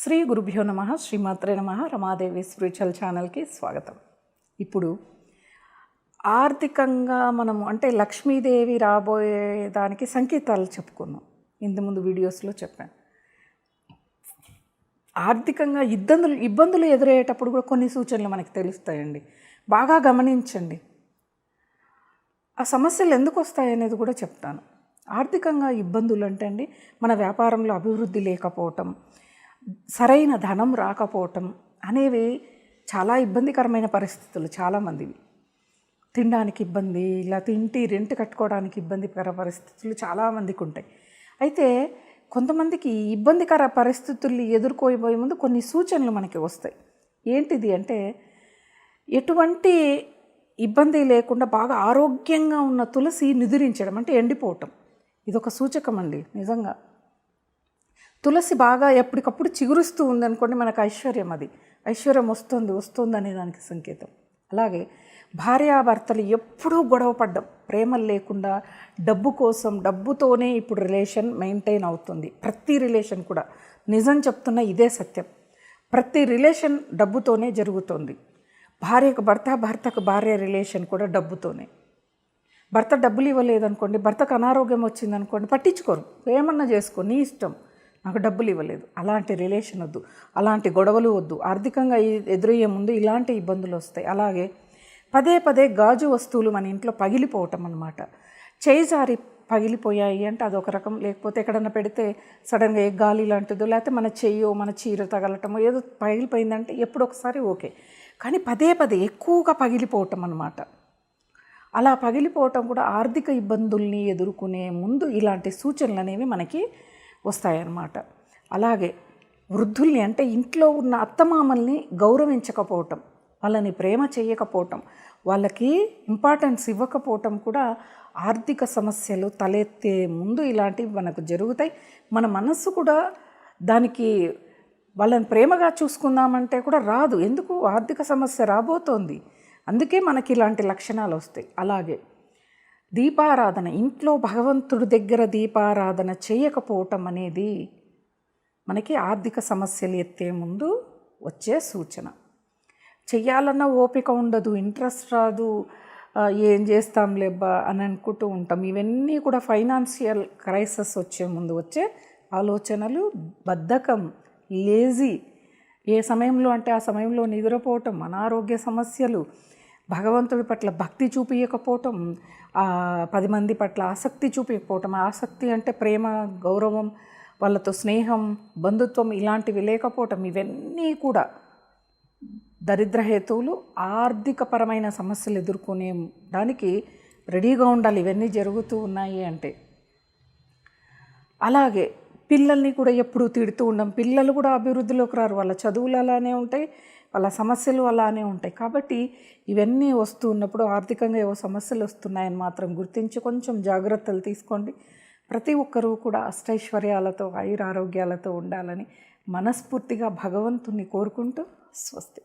శ్రీ గురుభ్యో నమ శ్రీమాత్రే నమ రమాదేవి స్పిరిచువల్ ఛానల్కి స్వాగతం. ఇప్పుడు ఆర్థికంగా మనము అంటే లక్ష్మీదేవి రాబోయే దానికి సంకేతాలు చెప్పుకున్నాం. ఇంతకుముందు వీడియోస్లో చెప్పాను. ఆర్థికంగా ఇబ్బందులు ఇబ్బందులు ఎదురయ్యేటప్పుడు కూడా కొన్ని సూచనలు మనకి తెలుస్తాయండి. బాగా గమనించండి. ఆ సమస్యలు ఎందుకు వస్తాయి అనేది కూడా చెప్తాను. ఆర్థికంగా ఇబ్బందులు అంటే అండి మన వ్యాపారంలో అభివృద్ధి లేకపోవటం సరైన ధనం రాకపోవటం అనేవి చాలా ఇబ్బందికరమైన పరిస్థితులు చాలామందివి. తినడానికి ఇబ్బంది ఇలా తింటి రెంట్ కట్టుకోవడానికి ఇబ్బందికర పరిస్థితులు చాలామందికి ఉంటాయి అయితే కొంతమందికి ఇబ్బందికర పరిస్థితుల్ని ఎదుర్కోబోయే ముందు కొన్ని సూచనలు మనకి వస్తాయి. ఏంటిది అంటే ఎటువంటి ఇబ్బంది లేకుండా బాగా ఆరోగ్యంగా ఉన్న తులసి నిదురించడం అంటే ఎండిపోవటం. ఇదొక సూచకం అండి నిజంగా. తులసి బాగా ఎప్పటికప్పుడు చిగురుస్తూ ఉందనుకోండి మనకు ఐశ్వర్యం అది. ఐశ్వర్యం వస్తుంది వస్తుంది అనే దానికి సంకేతం. అలాగే భార్యాభర్తలు ఎప్పుడూ గొడవ పడ్డం. ప్రేమలు లేకుండా డబ్బు కోసం డబ్బుతోనే ఇప్పుడు రిలేషన్ మెయింటైన్ అవుతుంది. ప్రతి రిలేషన్ కూడా. నిజం చెప్తున్న ఇదే సత్యం. ప్రతి రిలేషన్ డబ్బుతోనే జరుగుతుంది. భార్యకు భర్త భర్తకు భార్య రిలేషన్ కూడా డబ్బుతోనే. భర్త డబ్బులు ఇవ్వలేదనుకోండి భర్తకు అనారోగ్యం వచ్చిందనుకోండి పట్టించుకోరు. ఏమన్నా చేసుకో నీ ఇష్టం. నాకు డబ్బులు ఇవ్వలేదు. అలాంటి రిలేషన్ వద్దు. అలాంటి గొడవలు వద్దు. ఆర్థికంగా ఎదురయ్యే ముందు ఇలాంటి ఇబ్బందులు వస్తాయి. అలాగే పదే పదే గాజు వస్తువులు మన ఇంట్లో పగిలిపోవటం అనమాట చేయి జారి పగిలిపోయాయి అంటే అదొక రకం. లేకపోతే ఎక్కడన్నా పెడితే సడన్గా ఏ గాలి లాంటిదో లేకపోతే మన చెయ్యో మన చీర తగలటమో ఏదో పగిలిపోయిందంటే ఎప్పుడొకసారి ఓకే. కానీ పదే పదే ఎక్కువగా పగిలిపోవటం అనమాట అలా పగిలిపోవటం కూడా ఆర్థిక ఇబ్బందుల్ని ఎదుర్కొనే ముందు ఇలాంటి సూచనలు అనేవి మనకి వస్తాయన్నమాట. అలాగే వృద్ధుల్ని అంటే ఇంట్లో ఉన్న అత్తమామల్ని గౌరవించకపోవటం వాళ్ళని ప్రేమ చేయకపోవటం వాళ్ళకి ఇంపార్టెన్స్ ఇవ్వకపోవటం కూడా ఆర్థిక సమస్యలు తలెత్తే ముందు ఇలాంటివి మనకు జరుగుతాయి. మన మనస్సు కూడా దానికి వాళ్ళని ప్రేమగా చూసుకుందామంటే కూడా రాదు. ఎందుకు? ఆర్థిక సమస్య రాబోతోంది. అందుకే మనకి ఇలాంటి లక్షణాలు వస్తాయి. అలాగే దీపారాధన ఇంట్లో భగవంతుడి దగ్గర దీపారాధన చేయకపోవటం అనేది మనకి ఆర్థిక సమస్యలు ఎత్తే ముందు వచ్చే సూచన. చెయ్యాలన్న ఓపిక ఉండదు ఇంట్రెస్ట్ రాదు ఏం చేస్తాం లేబ్బా అని అనుకుంటూ ఉంటాం. ఇవన్నీ కూడా ఫైనాన్షియల్ క్రైసిస్ వచ్చే ముందు వచ్చే ఆలోచనలు బద్ధకం లేజీ. ఏ సమయంలో అంటే ఆ సమయంలో నిద్రపోవటం అనారోగ్య సమస్యలు భగవంతుడి పట్ల భక్తి చూపించకపోవటం పది మంది పట్ల ఆసక్తి చూపించకపోవటం ఆసక్తి అంటే ప్రేమ గౌరవం వాళ్ళతో స్నేహం బంధుత్వం ఇలాంటివి లేకపోవటం ఇవన్నీ కూడా దరిద్ర హేతువులు ఆర్థికపరమైన సమస్యలు ఎదుర్కొనే దానికి రెడీగా ఉండాలి. ఇవన్నీ జరుగుతూ ఉన్నాయి అంటే. అలాగే పిల్లల్ని కూడా ఎప్పుడూ తిడుతూ ఉండం పిల్లలు కూడా అభివృద్ధిలోకి రారు. వాళ్ళ చదువులు అలానే ఉంటాయి. వాళ్ళ సమస్యలు అలానే ఉంటాయి. కాబట్టి ఇవన్నీ వస్తూ ఉన్నప్పుడు ఆర్థికంగా ఏవో సమస్యలు వస్తున్నాయని మాత్రం గుర్తించి కొంచెం జాగ్రత్తలు తీసుకోండి. ప్రతి ఒక్కరూ కూడా అష్టైశ్వర్యాలతో ఆయురారోగ్యాలతో ఉండాలని మనస్ఫూర్తిగా భగవంతుణ్ణి కోరుకుంటూ స్వస్తి.